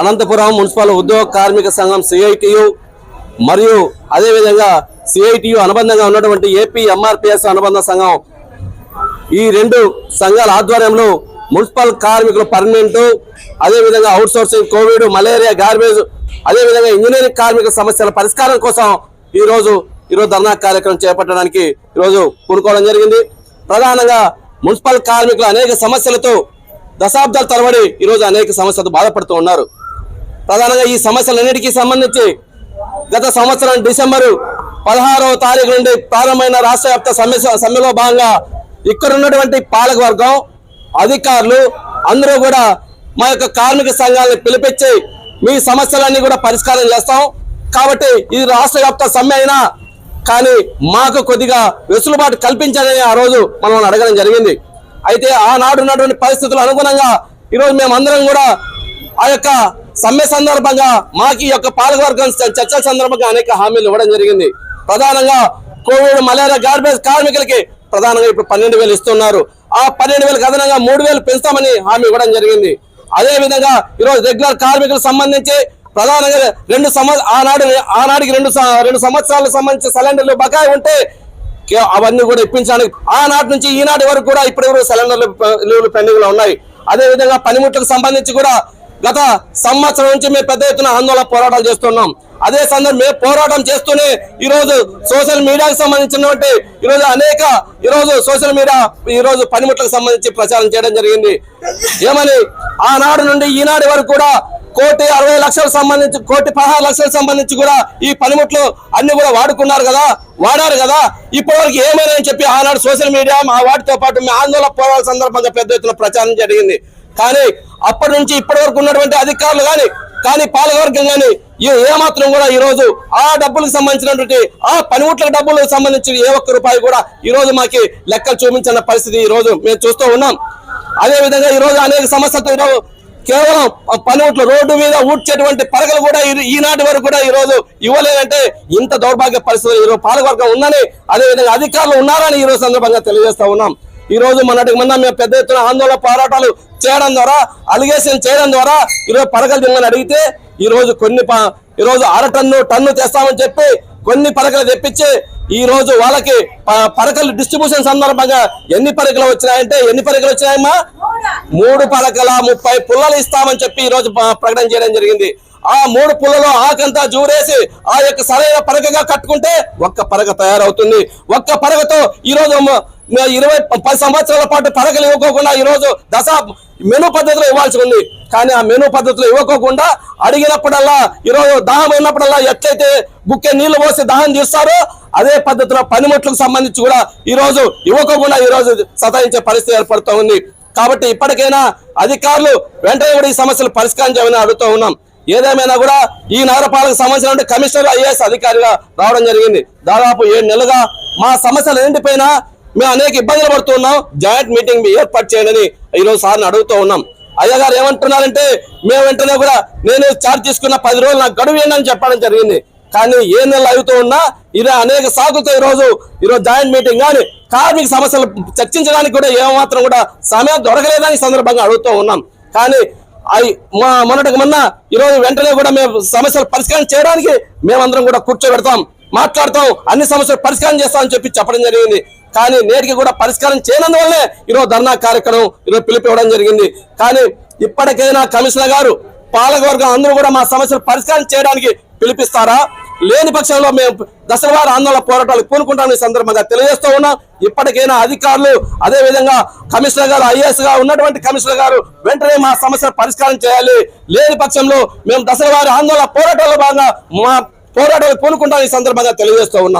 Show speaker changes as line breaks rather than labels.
Anantapuram municipal ఉద్యోగ కార్మిక సంఘం సిఐటియు మరియు అదేవిధంగా సిఐటియు అనుబంధంగా ఉన్నటువంటి ఏపీ ఎంఆర్పిఎస్ అనుబంధ సంఘం. ఈ రెండు సంఘాల ఆధ్వర్యంలో మున్సిపల్ కార్మికులు పర్మనెంట్ అదేవిధంగా outsourcing Covid malaria garbage అదేవిధంగా ఇంజనీరింగ్ కార్మిక సమస్యల పరిష్కారం కోసం ఈ రోజు ఈరోజు ధర్నా కార్యక్రమం చేపట్టడానికి ఈరోజు కూడుకోవడం జరిగింది. ప్రధానంగా మున్సిపల్ కార్మికులు అనేక సమస్యలతో దశాబ్దాల తరబడి ఈరోజు అనేక సమస్యలతో బాధపడుతూ ఉన్నారు. ప్రధానంగా ఈ సమస్యలన్నిటికీ సంబంధించి గత సంవత్సరం డిసెంబరు పదహారవ తారీఖు నుండి ప్రారంభమైన రాష్ట్ర వ్యాప్త సమ్మె సమ్మెలో భాగంగా ఇక్కడ ఉన్నటువంటి పాలక వర్గం అధికారులు అందరూ కూడా మా యొక్క కార్మిక సంఘాలను పిలిపించి మీ సమస్యలన్నీ కూడా పరిష్కారం చేస్తాం. కాబట్టి ఇది రాష్ట్ర వ్యాప్త సమ్మె అయినా కానీ మాకు కొద్దిగా వెసులుబాటు కల్పించాలని ఆ రోజు మనం అడగడం జరిగింది. అయితే ఆనాడు ఉన్నటువంటి పరిస్థితులు అనుగుణంగా ఈరోజు మేమందరం కూడా ఆ యొక్క సమ్మె సందర్భంగా మాకు ఈ యొక్క పాలకవర్గం చర్చల సందర్భంగా అనేక హామీలు ఇవ్వడం జరిగింది. ప్రధానంగా కోవిడ్ మలేరియా గార్బేజ్ కార్మికులకి ప్రధానంగా ఇప్పుడు పన్నెండు వేలు ఇస్తున్నారు. ఆ పన్నెండు వేలకు అదనంగా మూడు వేలు పెంచుతామని హామీ ఇవ్వడం జరిగింది. అదేవిధంగా ఈరోజు రెగ్యులర్ కార్మికులకు సంబంధించి ప్రధానంగా రెండు సంవత్సరం ఆనాడు ఆనాడికి రెండు రెండు సంవత్సరాలకు సంబంధించి సిలిండర్లు బకాయి ఉంటే అవన్నీ కూడా ఇప్పించడానికి ఆనాటి నుంచి ఈనాటి వరకు కూడా ఇప్పటి వరకు సిలిండర్లు ప- ఉన్నాయి. అదే విధంగా పనిముట్లకు సంబంధించి కూడా గత సంవత్సరం నుంచి మేము పెద్ద ఎత్తున ఆందోళన పోరాటాలు చేస్తున్నాం. అదే సందర్భం మేము పోరాటం చేస్తూనే ఈ రోజు సోషల్ మీడియాకి సంబంధించినటువంటి ఈ రోజు అనేక ఈ రోజు సోషల్ మీడియా ఈ రోజు పనిముట్లకు సంబంధించి ప్రచారం చేయడం జరిగింది. ఏమని? ఆనాడు నుండి ఈనాడు వరకు కూడా కోటి అరవై లక్షలకు సంబంధించి కోటి పదహారు లక్షలకు సంబంధించి కూడా ఈ పనిముట్లు అన్ని కూడా వాడుకున్నారు కదా వాడారు కదా. ఇప్పటివరకు ఏమైనా అని చెప్పి ఆనాడు సోషల్ మీడియా మా వాటితో పాటు మీ ఆందోళన పోరాట సందర్భంగా పెద్ద ఎత్తున ప్రచారం జరిగింది. కానీ అప్పటి నుంచి ఇప్పటి వరకు ఉన్నటువంటి అధికారులు కానీ కానీ పాలకవర్గం కానీ ఏమాత్రం కూడా ఈ రోజు ఆ డబ్బులకు సంబంధించినటువంటి ఆ పనిముట్ల డబ్బులకు సంబంధించిన ఏ ఒక్క రూపాయి కూడా ఈ రోజు మాకి లెక్కలు చూపించిన పరిస్థితి ఈ రోజు మేము చూస్తూ ఉన్నాం. అదే విధంగా ఈ రోజు అనేక సమస్యలతో ఈరోజు కేవలం ఆ పనిముట్లు రోడ్డు మీద ఊడ్చేటువంటి పరగలు కూడా ఈ- ఈనాటి వరకు కూడా ఈ రోజు ఇవ్వలేదంటే ఇంత దౌర్భాగ్య పరిస్థితులు ఈరోజు పాలకవర్గం ఉందని అదే విధంగా అధికారులు ఉన్నారని ఈ రోజు సందర్భంగా తెలియజేస్తా ఉన్నాం. ఈరోజు మొన్నటికి మొన్న మేము పెద్ద ఎత్తున ఆందోళన పోరాటాలు చేయడం ద్వారా అలిగేషన్ చేయడం ద్వారా ఈరోజు పరగలు తిమ్మని అడిగితే ఈరోజు కొన్ని ప- అర టన్ను టన్ను తెస్తామని చెప్పి కొన్ని పరకలు తెప్పించి ఈ రోజు వాళ్ళకి పరకలు డిస్ట్రిబ్యూషన్ సందర్భంగా ఎన్ని పరకలు వచ్చినాయంటే ఎన్ని పరకలు వచ్చినాయమ్మా? మూడు పలకల ముప్పై పుల్లలు ఇస్తామని చెప్పి ఈ రోజు ప్రకటన చేయడం జరిగింది. ఆ మూడు పుల్లలో ఆకంతా జూరేసి ఆ యొక్క సరైన పరకగా కట్టుకుంటే ఒక్క పరక తయారవుతుంది. ఒక్క పరకతో ఈ రోజు ఇరవై పది సంవత్సరాల పాటు పరకలు ఇవ్వకోకుండా ఈ రోజు దశ మెను పద్ధతిలో ఇవ్వాల్సి ఉంది. కానీ ఆ మెను పద్ధతిలో ఇవ్వకోకుండా అడిగినప్పుడల్లా ఈ రోజు దాహం అయినప్పుడల్లా ఎట్లయితే గుక్కే నీళ్ళు పోసి దాహం తీస్తారో అదే పద్ధతిలో పనిముట్లకు సంబంధించి కూడా ఈ రోజు ఇవ్వకోకుండా ఈ రోజు సతాయించే పరిస్థితి ఏర్పడుతూ ఉంది. కాబట్టి ఇప్పటికైనా అధికారులు వెంటనే కూడా ఈ సమస్యలు పరిష్కారం చేయమని అడుగుతూ ఉన్నాం. ఏదేమైనా కూడా ఈ నగరపాలక సంబంధించిన కమిషనర్ ఐఏఎస్ అధికారిగా రావడం జరిగింది. దాదాపు ఏడు నెలలుగా మా సమస్యలు ఎండిపోయినా మేము అనేక ఇబ్బందులు పడుతున్నాం జాయింట్ మీటింగ్ ఏర్పాటు చేయండి ఈరోజు సార్ని అడుగుతూ ఉన్నాం. అయ్య గారు ఏమంటున్నారంటే మేము వెంటనే కూడా నేను చార్జ్ తీసుకున్న పది రోజులు నాకు గడువు ఏంటని చెప్పడం జరిగింది. కానీ ఏ నెల అవుతూ ఉన్నా ఇలా అనేక సాగుతో ఈరోజు ఈరోజు జాయింట్ మీటింగ్ కానీ కార్మిక సమస్యలు చర్చించడానికి కూడా ఏమాత్రం కూడా సమయం దొరకలేదని సందర్భంగా అడుగుతూ ఉన్నాం. కానీ అవి మా మొన్నటికి మొన్న ఈరోజు వెంటనే కూడా మేము సమస్యలు పరిష్కారం చేయడానికి మేమందరం కూడా కూర్చోబెడతాం. మాట్లాడతాం అన్ని సమస్యలు పరిష్కారం చేస్తామని చెప్పి చెప్పడం జరిగింది. కానీ నేటికి కూడా పరిష్కారం చేయనందువల్లే ఈరోజు ధర్నా కార్యక్రమం ఈరోజు పిలిపివ్వడం జరిగింది. కానీ ఇప్పటికైనా కమిషనర్ గారు పాలకవర్గం అందరూ కూడా మా సమస్యలు పరిష్కారం చేయడానికి పిలిపిస్తారా? లేని పక్షంలో మేము దశలవారి ఆందోళన పోరాటాలు పూనుకుంటామని సందర్భంగా తెలియజేస్తూ ఉన్నాం. ఇప్పటికైనా అధికారులు అదేవిధంగా కమిషనర్ గారు ఐఏఎస్గా ఉన్నటువంటి కమిషనర్ గారు వెంటనే మా సమస్య పరిష్కారం చేయాలి. లేని పక్షంలో మేము దశలవారి ఆందోళన పోరాటాల్లో భాగంగా మా పోరాటాలు పూనుకుంటామని సందర్భంగా తెలియజేస్తూ ఉన్నాం.